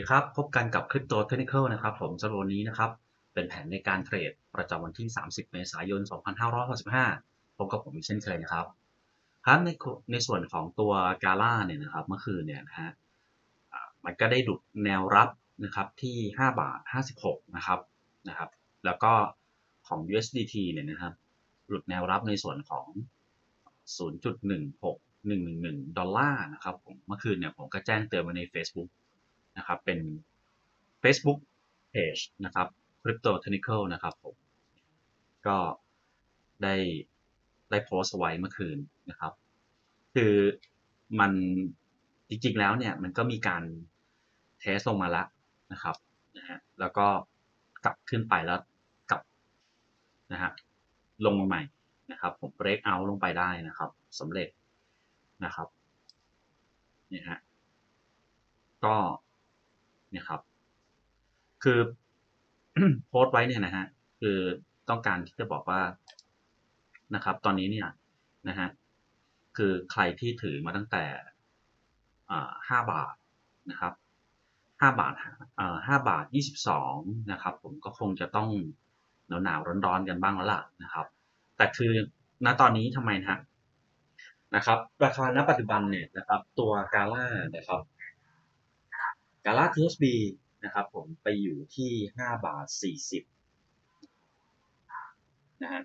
ดีครับ พบกันกับ Crypto Technical นะครับ ผมสำหรับวันนี้นะครับ เป็นแผนในการเทรดประจำวันที่ 30 เมษายน 2565 พบกับผมเช่นเคยนะครับครับในในส่วนของตัวกาล่าเนี่ยนะครับเมื่อคืนเนี่ยนะฮะมันก็ได้ดุดแนวรับนะครับที่ 5 บาท 56 นะครับนะครับ แล้วก็ของ USDT เนี่ยนะครับ หลุดแนวรับในส่วนของ 0.16111 ดอลลาร์นะครับผมเมื่อคืนเนี่ยผมก็แจ้งเตือนไว้ใน Facebook นะครับเป็น Facebook Page นะครับ Crypto Technical นะครับผมก็ได้ได้โพสต์ไว้เมื่อคืนนะครับ คือมันจริงๆแล้วเนี่ยมันก็มีการเทสลงมาแล้วนะครับนะฮะแล้วก็กลับขึ้นไปแล้วกลับนะฮะลงมาใหม่นะครับผม break out ลงไปได้นะครับสำเร็จนะครับนี่ฮะก็ เนี่ยครับ คือโพสต์ไว้เนี่ยนะฮะคือต้องการที่จะบอกว่านะครับ ตอนนี้เนี่ยนะฮะคือใครที่ถือมาตั้งแต่ห้าบาทนะครับห้าบาทห้าบาทยี่สิบสองนะครับ ผมก็คงจะต้องหนาวหนาวร้อนๆกันบ้างแล้วล่ะนะครับ แต่คือณตอนนี้ทำไมนะฮะนะครับ ราคาณปัจจุบันเนี่ยนะครับ ตัวกาล่านะครับ กาล่า THB นะครับผมไปอยู่ที่ห้าบาทสี่สิบนะฮะ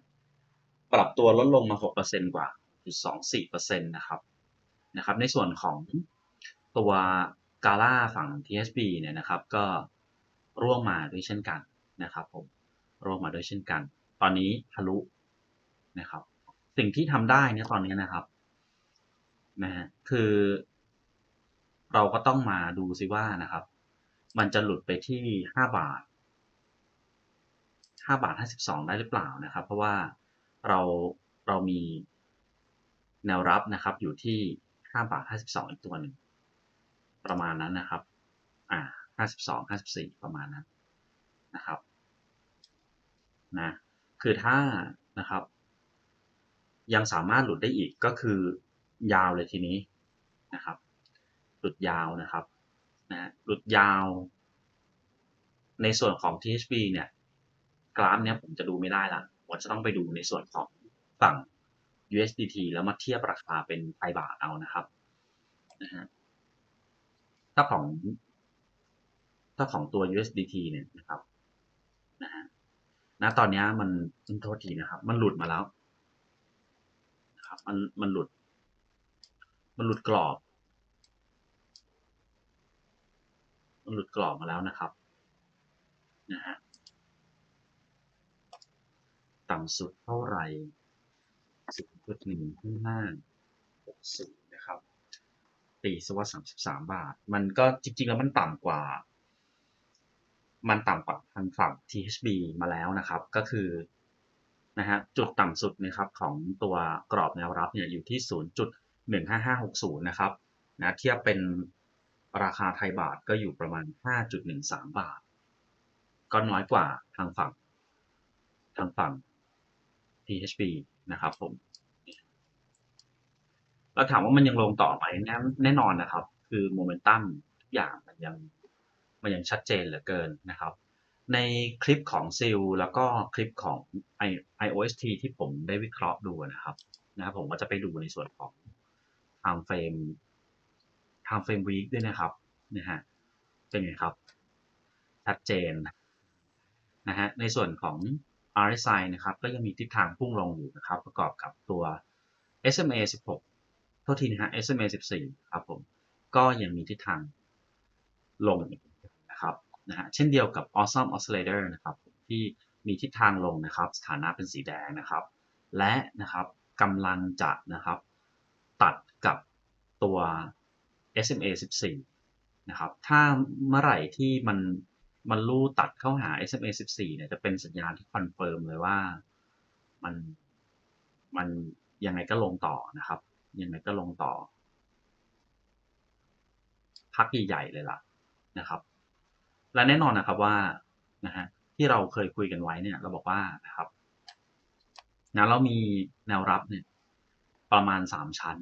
ปรับตัวลดลงมาหกเปอร์เซ็นกว่าจุดสองสี่เปอร์เซนต์นะครับนะครับในส่วนของตัวกาล่าฝั่ง THB เนี่ยนะครับก็ร่วงมาด้วยเช่นกันนะครับผมร่วงมาด้วยเช่นกัน ตอนนี้ทะลุนะครับสิ่งที่ทำได้เนี่ยตอนนี้นะครับนะฮะคือ เราก็ต้องมาดูซิว่านะครับ มันจะหลุดไปที่ห้าบาทห้าบาทห้าสิบสองได้หรือเปล่านะครับ เพราะว่าเราเรามีแนวรับนะครับอยู่ที่ห้าบาทห้าสิบสองอีกตัวหนึ่ง ประมาณนั้นนะครับ อ่าห้าสิบสองห้าสิบสี่ประมาณนั้นนะครับ นะ คือถ้านะครับ ยังสามารถหลุดได้อีกก็คือยาวเลยทีนี้นะครับ หลุดยาวนะครับนะหลุดยาว ในส่วนของ THB เนี่ยกราฟเนี้ยผมจะดูไม่ได้ละผมจะต้องไปดูในส่วนของฝั่ง USDT แล้วมาเทียบราคาเป็นไทยบาทเอานะครับนะฮะถ้าของ ถ้าของตัว USDT เนี่ยนะครับนะฮะณตอนนี้มันโทษทีนะครับ มันหลุดมาแล้วนะครับมันมันหลุด มันหลุดกรอบ มัน หลุดกรอบมาแล้วนะครับนะฮะต่ำสุดเท่าไหร่สิบจุดหนึ่งห้าหกสิบนะครับ ตีสวัสดสามสิบสามบาท มันก็จริง ๆ แล้วมันต่ำกว่า มันต่ำกว่าทางฝั่ง THB มาแล้วนะครับ ก็คือนะฮะจุดต่ำสุดนะครับของตัวกรอบแนวรับเนี่ยอยู่ที่ 0.15560 นะครับนะเทียบเป็น ราคาไทยบาทก็อยู่ประมาณ 5.13 บาท ก็น้อยกว่าทางฝั่งทางฝั่ง THB นะครับผมแล้วถามว่ามันยังลงต่อไหมแน่แน่นอนนะครับ คือโมเมนตัมทุกอย่างมันยังมันยังชัดเจนเหลือเกินนะครับ ในคลิปของซิลแล้วก็คลิปของ iOST ที่ผมได้วิเคราะห์ดูนะครับนะครับผมก็จะไปดูในส่วนของ time frame time frame week ด้วยนะครับนะฮะเป็นไงครับ ชัดเจนนะฮะในส่วนของ RSI นะครับก็ยังมีทิศทางพุ่งลงอยู่นะครับ ประกอบกับตัว SMA 16โทษทีนะฮะ SMA 14ครับผมก็ยังมีทิศทางลงนะครับนะฮะเช่นเดียวกับ Awesome Oscillator นะครับที่มีทิศทางลงนะครับ สถานะเป็นสีแดงนะครับ และนะครับกำลังจะนะครับ ตัดกับตัว SMA 14 นะครับ ถ้าเมื่อไหร่ที่มันมันลู่ตัดเข้าหา SMA 14 เนี่ยจะเป็นสัญญาณที่คอนเฟิร์มเลยว่ามันมันยังไงก็ลงต่อนะครับ ยังไงก็ลงต่อ พักใหญ่ๆเลยล่ะนะครับ และแน่นอนนะครับว่านะฮะที่เราเคยคุยกันไว้เนี่ยเราบอกว่านะครับนะเรามีแนวรับเนี่ยประมาณสามชั้น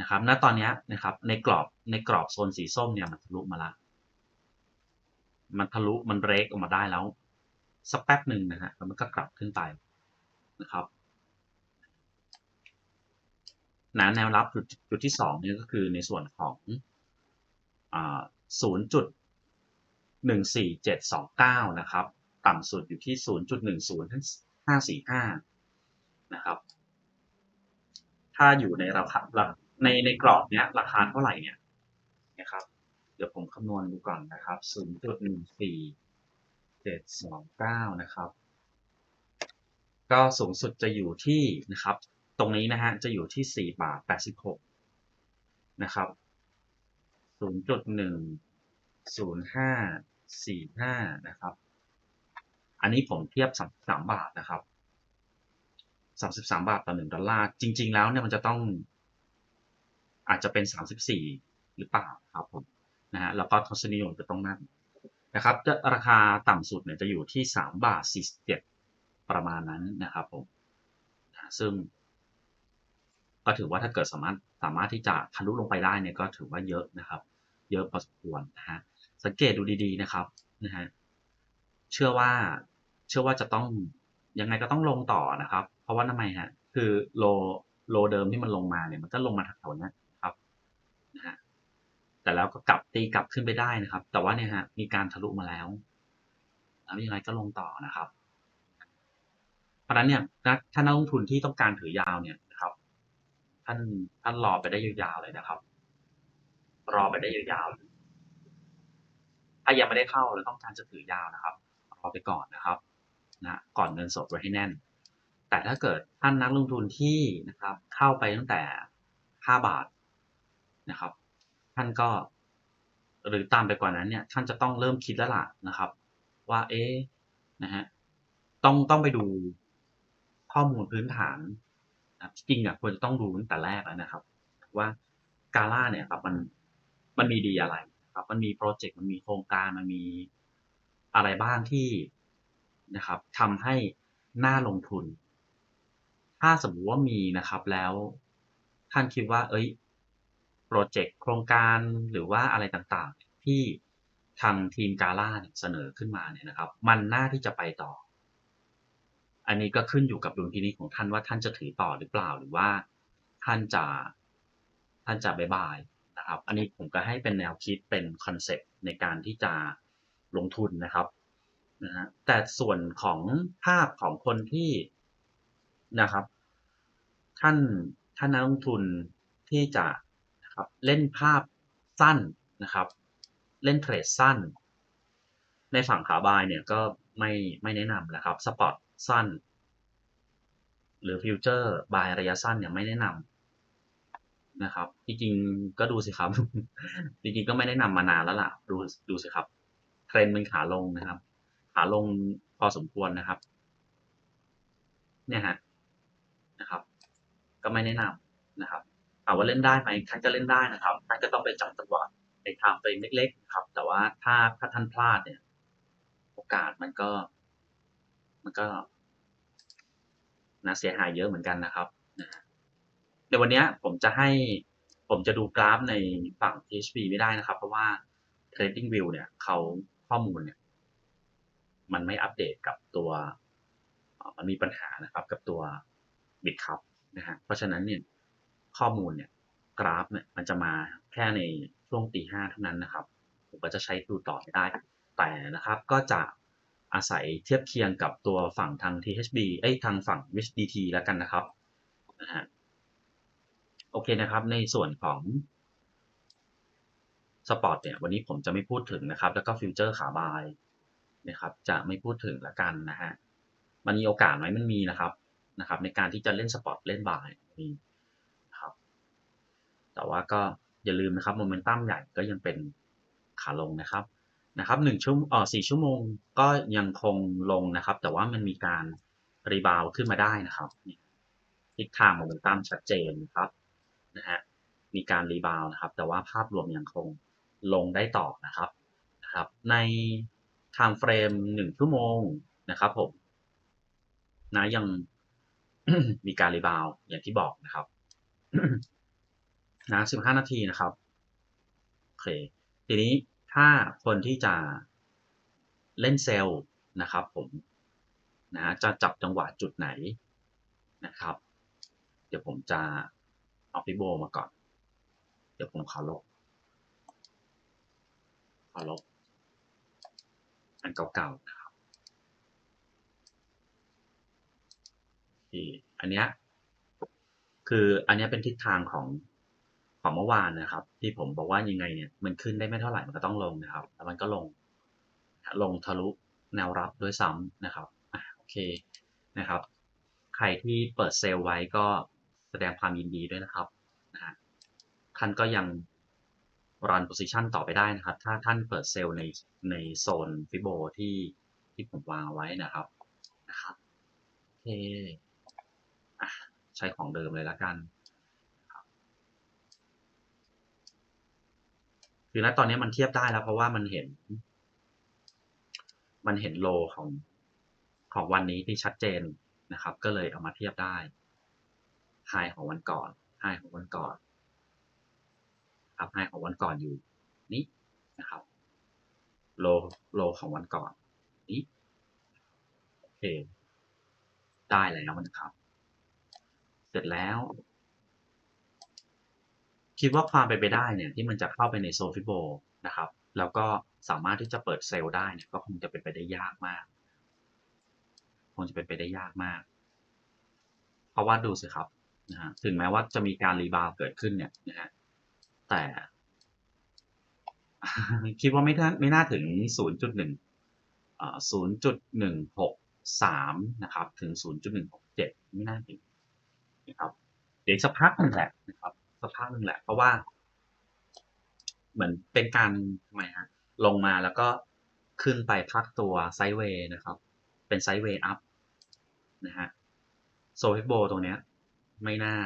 นะครับ ณ ตอนนี้นะครับในกรอบในกรอบโซนสีส้มเนี่ยมันทะลุมาล้วมันทะลุมันเบรกออกมาได้แล้วสักแป๊บหนึ่งนะฮะแล้วมันก็กลับขึ้นไปนะครับนะแนวรับจุดจุดที่สองเนี่ยก็คือในส่วนของศูนย์จุดหนึ่งสี่เจ็ดสองเก้านะครับ ต่ำสุดอยู่ที่ศูนย์จุดหนึ่งศูนย์ห้าสี่ห้านะครับ ถ้าอยู่ในราคา ในในกรอบเนี้ยราคาเท่าไหร่เนี่ยนะครับ เดี๋ยวผมคำนวณดูก่อนนะครับศูนย์จุดหนึ่งสี่เจ็ดสองเก้านะครับ ก็สูงสุดจะอยู่ที่นะครับ ตรงนี้นะฮะจะอยู่ที่สี่บาทแปดสิบหกนะครับศูนย์จุดหนึ่งศูนย์ห้าสี่ห้านะครับ อันนี้ผมเทียบสามสามบาทนะครับสามสิบสามบาทต่อหนึ่งดอลลาร์ จริง ๆ แล้วเนี่ยมันจะต้อง อาจจะเป็นสามสิบสี่หรือเปล่าครับผมนะฮะแล้วก็ทศนิยมจะต้องนั่นนะครับจะราคาต่ำสุดเนี่ยจะอยู่ที่สามบาทสี่เจ็ดประมาณนั้นนะครับผมซึ่ง ก็ถือว่าถ้าเกิดสามารถสามารถที่จะทะลุลงไปได้เนี่ยก็ถือว่าเยอะนะครับ เยอะพอสมควรนะฮะสังเกตดูดีๆนะครับนะฮะเชื่อว่าเชื่อว่าจะต้องยังไงก็ต้องลงต่อนะครับ เพราะว่าทำไมฮะคือโลโลเดิมที่มันลงมาเนี่ยมันก็ลงมาแถวๆนี้ นะฮะแต่แล้วก็กลับตีกลับขึ้นไปได้นะครับ แต่ว่าเนี่ยฮะมีการทะลุมาแล้วแล้วยังไงก็ลงต่อนะครับ เพราะนั้นเนี่ยถ้านักลงทุนที่ต้องการถือยาวเนี่ยนะครับ ท่านท่านรอไปได้ยาวๆเลยนะครับ รอไปได้ยาวๆถ้ายังไม่ได้เข้าแล้วต้องการจะถือยาวนะครับรอไปก่อนนะครับนะก่อนเงินสดไว้ให้แน่น แต่ถ้าเกิดท่านนักลงทุนที่นะครับ เข้าไปตั้งแต่ 5 บาท นะครับ ท่านก็หรือตามไปกว่านั้นเนี่ยท่านจะต้องเริ่มคิดแล้วล่ะนะครับ ว่าเอ๊นะฮะต้องต้องไปดูข้อมูลพื้นฐานนะจริงอะควรจะต้องดูตั้งแต่แรกแล้วนะครับ ว่ากาล่าเนี่ยครับมันมันมีดีอะไรครับ มันมีโปรเจกต์มันมีโครงการมันมีอะไรบ้างที่นะครับทำให้น่าลงทุน ถ้าสมมติว่ามีนะครับแล้วท่านคิดว่า เอ้ย โปรเจกต์โครงการหรือว่าอะไรต่างๆ ที่ทางทีมกาล่าเสนอขึ้นมาเนี่ยนะครับ มันน่าที่จะไปต่อ อันนี้ก็ขึ้นอยู่กับดุลพินิจของท่านว่าท่านจะถือต่อหรือเปล่าหรือว่าท่านจะท่านจะบายบายนะครับ อันนี้ผมก็ให้เป็นแนวคิดเป็นคอนเซปต์ในการที่จะลงทุนนะครับนะฮะแต่ส่วนของภาพของคนที่นะครับ ท่านท่านนักลงทุนที่จะ นะครับเล่นภาพสั้นนะครับ เล่นเทรดสั้น ในฝั่งขาบายเนี่ยก็ไม่ไม่แนะนำนะครับสปอตสั้น หรือฟิวเจอร์บายระยะสั้นเนี่ยไม่แนะนำนะครับจริงๆก็ดูสิครับ จริงๆก็ไม่แนะนำมานานแล้วล่ะ ดูดูสิครับเทรนด์มันขาลงนะครับ ขาลงพอสมควรนะครับ เนี่ยฮะนะครับ ก็ไม่แนะนำนะครับามว่าเล่นได้ไหมท่านก็เล่นได้นะครับท่านก็ต้องไปจับจังหวะในทางเฟรมเล็กๆครับ แต่ว่าถ้าถ้าท่านพลาดเนี่ย โอกาสมันก็ มันก็นะเสียหายเยอะเหมือนกันนะครับเดี๋ยววันนี้ผมจะให้ผมจะดูกราฟในฝั่ง THP ไม่ได้นะครับ เพราะว่า Trading View เนี่ยเขาข้อมูลเนี่ย มันไม่อัปเดตกับตัว มันมีปัญหานะครับ กับตัวบิตคัพนะฮะเพราะฉะนั้นเนี่ย ข้อมูลเนี่ยกราฟเนี่ยมันจะมาแค่ในช่วงตีห้าเท่านั้นนะครับ ผมก็จะใช้ดูต่อไม่ได้ แต่นะครับก็จะอาศัยเทียบเคียงกับตัวฝั่งทาง THB เอ้ยทางฝั่ง USDT แล้วกันนะครับนะฮะโอเคนะครับในส่วนของสปอร์ตเนี่ยวันนี้ผมจะไม่พูดถึงนะครับ แล้วก็ฟิวเจอร์ขาบายนะครับจะไม่พูดถึงละกันนะฮะมันมีโอกาสไหมมันมีนะครับนะครับ ในการที่จะเล่นสปอร์ตเล่นบายมี แต่ว่าก็อย่าลืมนะครับโมเมนตัมใหญ่ก็ยังเป็นขาลงนะครับนะครับหนึ่งชั่วเออสี่ชั่วโมงก็ยังคงลงนะครับ แต่ว่ามันมีการรีบาวขึ้นมาได้นะครับทิศทางโมเมนตัมชัดเจนครับนะฮะมีการรีบาวนะครับ แต่ว่าภาพรวมยังคงลงได้ต่อนะครับนะครับ ในไทม์เฟรมหนึ่งชั่วโมงนะครับผมนะยังมีการรีบาวอย่างที่บอกนะครับ นะ15นาทีนะครับโอเคทีนี้ถ้าคนที่จะเล่นเซลล์นะครับผมนะจะจับจังหวะจุดไหนนะครับ เดี๋ยวผมจะเอาพิโบมาก่อน เดี๋ยวผมขอลบขอลบอันเก่าๆนะครับที่อันเนี้ยคืออันเนี้ยเป็นทิศทางของ ของเมื่อวานนะครับ ที่ผมบอกว่ายังไงเนี่ยมันขึ้นได้ไม่เท่าไหร่มันก็ต้องลงนะครับแล้วมันก็ลงลงทะลุแนวรับด้วยซ้ำนะครับอะโอเคนะครับ ใครที่เปิดเซลล์ไว้ก็แสดงความยินดีด้วยนะครับนะฮะท่านก็ยังรันโพซิชันต่อไปได้นะครับ ถ้าท่านเปิดเซลล์ในในโซนฟิโบที่ที่ผมวางไว้นะครับนะครับโอเคใช้ของเดิมเลยละกัน คือณตอนนี้มันเทียบได้แล้ว เพราะว่ามันเห็น มันเห็นโลของของวันนี้ที่ชัดเจนนะครับ ก็เลยเอามาเทียบได้ไฮของวันก่อนไฮของวันก่อนครับไฮของวันก่อนอยู่นี้นะครับโลโลของวันก่อน นี้โอเคได้แล้วนะครับ เสร็จแล้ว คิดว่าความเป็นไปได้เนี่ยที่มันจะเข้าไปในโซฟิโบนะครับ แล้วก็สามารถที่จะเปิดเซลล์ได้เนี่ยก็คงจะเป็นไปได้ยากมาก คงจะเป็นไปได้ยากมาก เพราะว่าดูสิครับนะฮะถึงแม้ว่าจะมีการรีบาวเกิดขึ้นเนี่ยนะฮะแต่คิดว่าไม่น่าไม่น่าถึง 0.1อ่า0.163 นะครับ ถึง 0.167 ไม่น่าถึงนะครับ เดี๋ยวสักพักนึงแหละนะครับ สักพักนึงแหละ เพราะว่า เหมือนเป็นการทำไมฮะลงมาแล้วก็ขึ้นไปพักตัวไซด์เวย์นะครับ เป็นไซด์เวย์อัพนะฮะโซฟิโบตรงเนี้ย ไม่น่า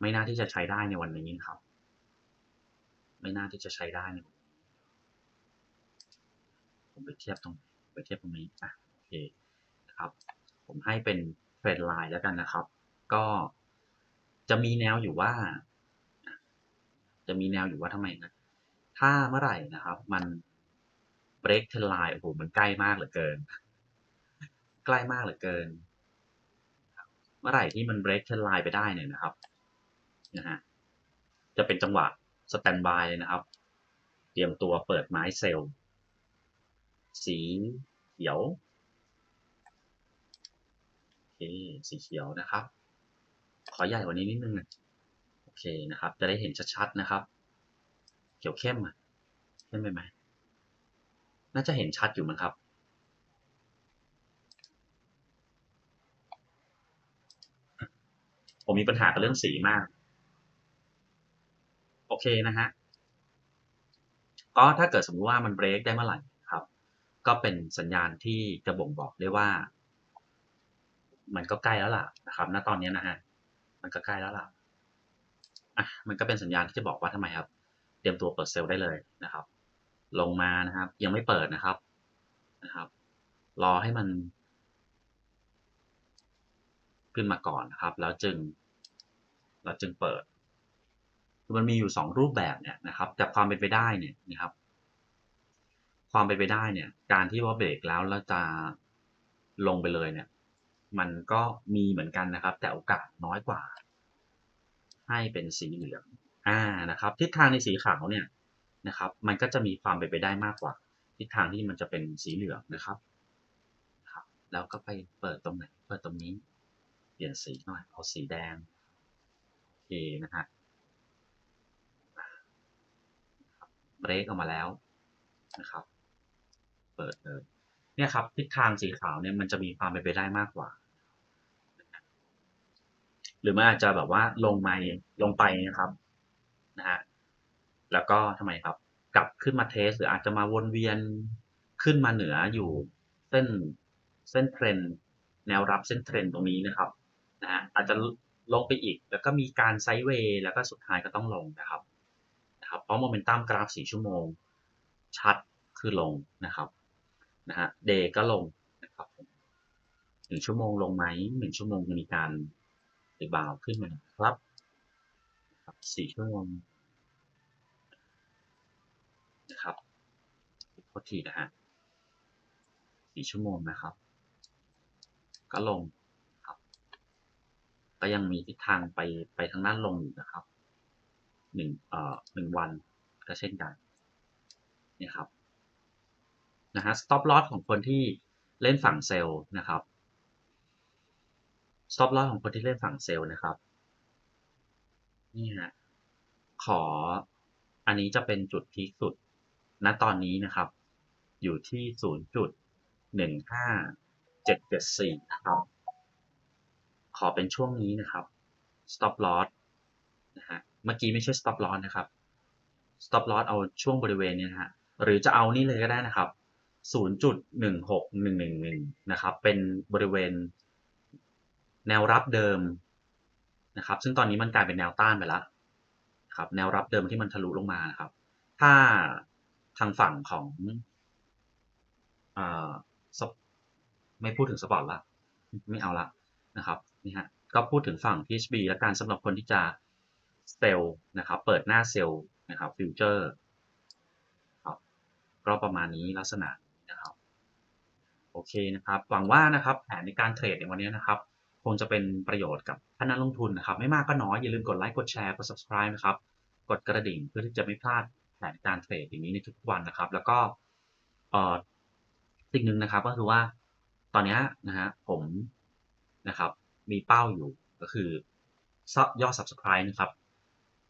ไม่น่าที่จะใช้ได้ในวันนี้ครับ ไม่น่าที่จะใช้ได้ในนผมไปเทียบตรงไปเทียบตรงนี้อะโอเคนะครับ ผมให้เป็นเทรนไลน์แล้วกันนะครับ ก็ จะมีแนวอยู่ว่า จะมีแนวอยู่ว่าทำไมนะ ถ้าเมื่อไหร่นะครับ มัน break trend line โอ้โหมันใกล้มากเหลือเกิน ใกล้มากเหลือเกิน เมื่อไหร่ที่มัน break trend line ไปได้เนี่ยนะครับนะฮะจะเป็นจังหวะ stand by เลยนะครับ เตรียมตัวเปิดไม้เซลล์สีเขียวโอเคสีเขียวนะครับ ขอใหญ่กว่านี้นิดนึงนะโอเคนะครับ จะได้เห็นชัดๆนะครับ เขียวเข้มอะเข้มไปไหมน่าจะเห็นชัดอยู่มั้งครับ ผมมีปัญหากับเรื่องสีมาก โอเคนะฮะ ก็ถ้าเกิดสมมติว่ามันเบรกได้เมื่อไหร่ครับ ก็เป็นสัญญาณที่จะบ่งบอกได้ว่า มันก็ใกล้แล้วล่ะนะครับ ณ ตอนนี้นะฮะ มันก็ใกล้แล้วล่ะอะมันก็เป็นสัญญาณที่จะบอกว่าทำไมครับ เตรียมตัวเปิดเซลล์ได้เลยนะครับ ลงมานะครับ ยังไม่เปิดนะครับนะครับ รอให้มัน ขึ้นมาก่อนนะครับ แล้วจึงแล้วจึงเปิด มันมีอยู่สองรูปแบบเนี่ยนะครับแต่ความเป็นไปได้เนี่ยนะครับ ความเป็นไปได้เนี่ย การที่ว่าเบรกแล้วแล้วจะลงไปเลยเนี่ย มันก็มีเหมือนกันนะครับ แต่โอกาสน้อยกว่า ให้เป็นสีเหลืองอ่านะครับทิศทางในสีขาวเนี่ยนะครับ มันก็จะมีความเป็นไปได้มากกว่า ทิศทางที่มันจะเป็นสีเหลืองนะครับครับ แล้วก็ไปเปิดตรงไหนเปิดตรงนี้เปลี่ยนสีหน่อยเอาสีแดงโอเคนะฮะเบรกออกมาแล้วนะครับ เปิดเลยเนี่ยครับทิศทางสีขาวเนี่ยมันจะมีความเป็นไปได้มากกว่า หรือมันอาจจะแบบว่าลงมาลงไปนะครับนะฮะแล้วก็ทำไมครับ กลับขึ้นมาเทส หรืออาจจะมาวนเวียนขึ้นมาเหนืออยู่เส้นเส้นเทรนแนวรับเส้นเทรนตรงนี้นะครับนะฮะอาจจะลงไปอีก แล้วก็มีการไซด์เวย์แล้วก็สุดท้ายก็ต้องลงนะครับนะครับ เพราะโมเมนตัมกราฟ4ชั่วโมง ชัดคือลงนะครับนะฮะเดย์ก็ลงนะครับหนึ่งชั่วโมงลงไหมหนึ่งชั่วโมงมีการ รีบาวขึ้นมาครับครับสี่ชั่วโมงนะครับโทษทีนะฮะสี่ชั่วโมงนะครับ ก็ลงครับ ก็ยังมีทิศทางไปไปทางด้านลงอยู่นะครับหนึ่งเอ่อหนึ่งวันก็เช่นกันนี่ครับนะฮะ stop loss ของคนที่เล่นฝั่งเซลล์นะครับ stop loss ของคนที่เล่นฝั่งเซลล์นะครับ นี่ฮะ ขอ อันนี้จะเป็นจุดพีคสุด ณ ตอนนี้นะครับ อยู่ที่0.15774นะครับ ขอเป็นช่วงนี้นะครับ stop loss นะฮะ เมื่อกี้ไม่ใช่ stop loss นะครับ stop loss เอาช่วงบริเวณนี้นะฮะ หรือจะเอานี่เลยก็ได้นะครับ0.16111 นะครับ เป็นบริเวณ แนวรับเดิมนะครับ ซึ่งตอนนี้มันกลายเป็นแนวต้านไปแล้วครับ แนวรับเดิมที่มันทะลุลงมานะครับ ถ้าทางฝั่งของอไม่พูดถึงสปอร์ตละไม่เอาละนะครับนี่ฮะก็พูดถึงฝั่ง PHB และการสำหรับคนที่จะเซล์นะครับ เปิดหน้าเซลล์นะครับฟิวเจอร์ครับก็ประมาณนี้ลักษณะนะครับ โอเคนะครับ หวังว่านะครับแผนในการเทรดในวันนี้นะครับ คงจะเป็นประโยชน์กับท่านนักลงทุนนะครับ ไม่มากก็น้อย อย่าลืมกดไลค์ กดแชร์ กด subscribe นะครับ กดกระดิ่งเพื่อที่จะไม่พลาดแผนการเทรดอย่างนี้ในทุกวันนะครับ แล้วก็เอ่อสิ่งหนึ่งนะครับก็คือว่าตอนนี้นะฮะผมนะครับมีเป้าอยู่ก็คือยอด subscribe นะครับ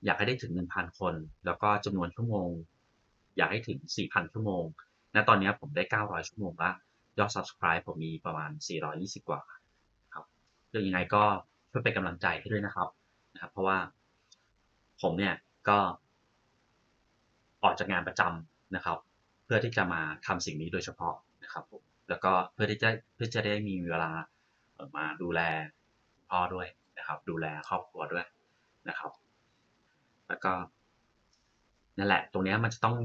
อยากให้ได้ถึง 1,000 คน แล้วก็จำนวนชั่วโมง อยากให้ถึง 4,000 ชั่วโมงณตอนนี้ผมได้ 900 ชั่วโมงแล้วยอด subscribe ผมมีประมาณ 420 กว่า เรื่องยังไงก็ช่วยเป็นกำลังใจให้ด้วยนะครับนะครับ เพราะว่าผมเนี่ยก็ออกจากงานประจำนะครับ เพื่อที่จะมาทำสิ่งนี้โดยเฉพาะนะครับผมแล้วก็เพื่อที่จะเพื่อจะได้มีเวลามาดูแลพ่อด้วยนะครับ ดูแลครอบครัวด้วยนะครับ แล้วก็นั่นแหละ ตรงนี้มันจะต้อง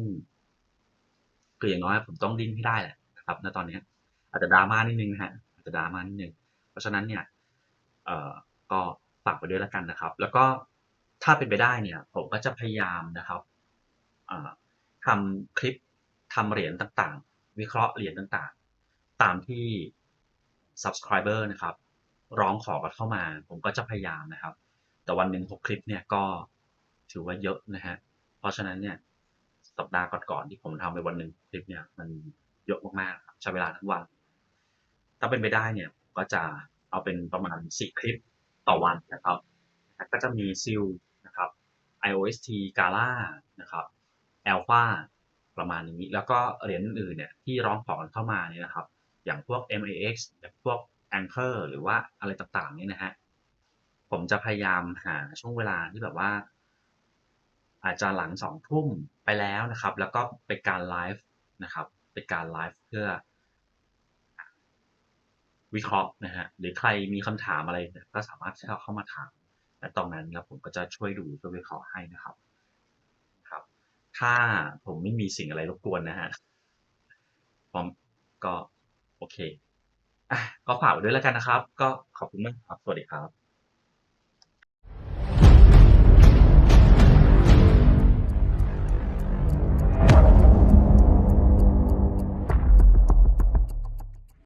คืออย่างน้อยผมต้องดิ้นให้ได้แหละนะครับ ณตอนนี้อาจจะดราม่านิดนึงนะฮะอาจจะดราม่านิดนึง เพราะฉะนั้นเนี่ย เอ่อก็ฝากไปด้วยแล้วกันนะครับ แล้วก็ถ้าเป็นไปได้เนี่ยผมก็จะพยายามนะครับทำคลิปทำเหรียญต่างๆ วิเคราะห์เหรียญต่างๆ ตามที่ subscriber นะครับ ร้องขอกันเข้ามา ผมก็จะพยายามนะครับ แต่วันหนึ่งหกคลิปเนี่ยก็ถือว่าเยอะนะฮะเพราะฉะนั้นเนี่ยสัปดาห์ก่อนๆที่ผมทำไปวันหนึ่งคลิปเนี่ยมันเยอะมากๆใช้เวลาทั้งวัน ถ้าเป็นไปได้เนี่ยก็จะ เอาเป็นประมาณสี่คลิปต่อวันนะครับ ก็จะมีซิลนะครับ IOST Gala นะครับ Alpha ประมาณนี้ แล้วก็เหรียญอื่นๆเนี่ยที่ร้องขอกันเข้ามาเนี่ยนะครับ อย่างพวก MAX อย่างพวก Anchor หรือว่าอะไรต่างๆนี่นะฮะ ผมจะพยายามหาช่วงเวลาที่แบบว่า อาจจะหลังสองทุ่มไปแล้วนะครับ แล้วก็เป็นการไลฟ์นะครับ เป็นการไลฟ์เพื่อ วิเคราะห์นะฮะหรือใครมีคำถามอะไรก็สามารถเข้ามาถามและตรงนั้นแล้วผมก็จะช่วยดูช่วยวิเคราะห์ให้นะครับ ครับ ถ้าผมไม่มีสิ่งอะไรรบกวนนะฮะผมก็โอเคอะก็ฝากไว้ด้วยแล้วกันนะครับ ก็ขอบคุณมากครับ สวัสดีครับ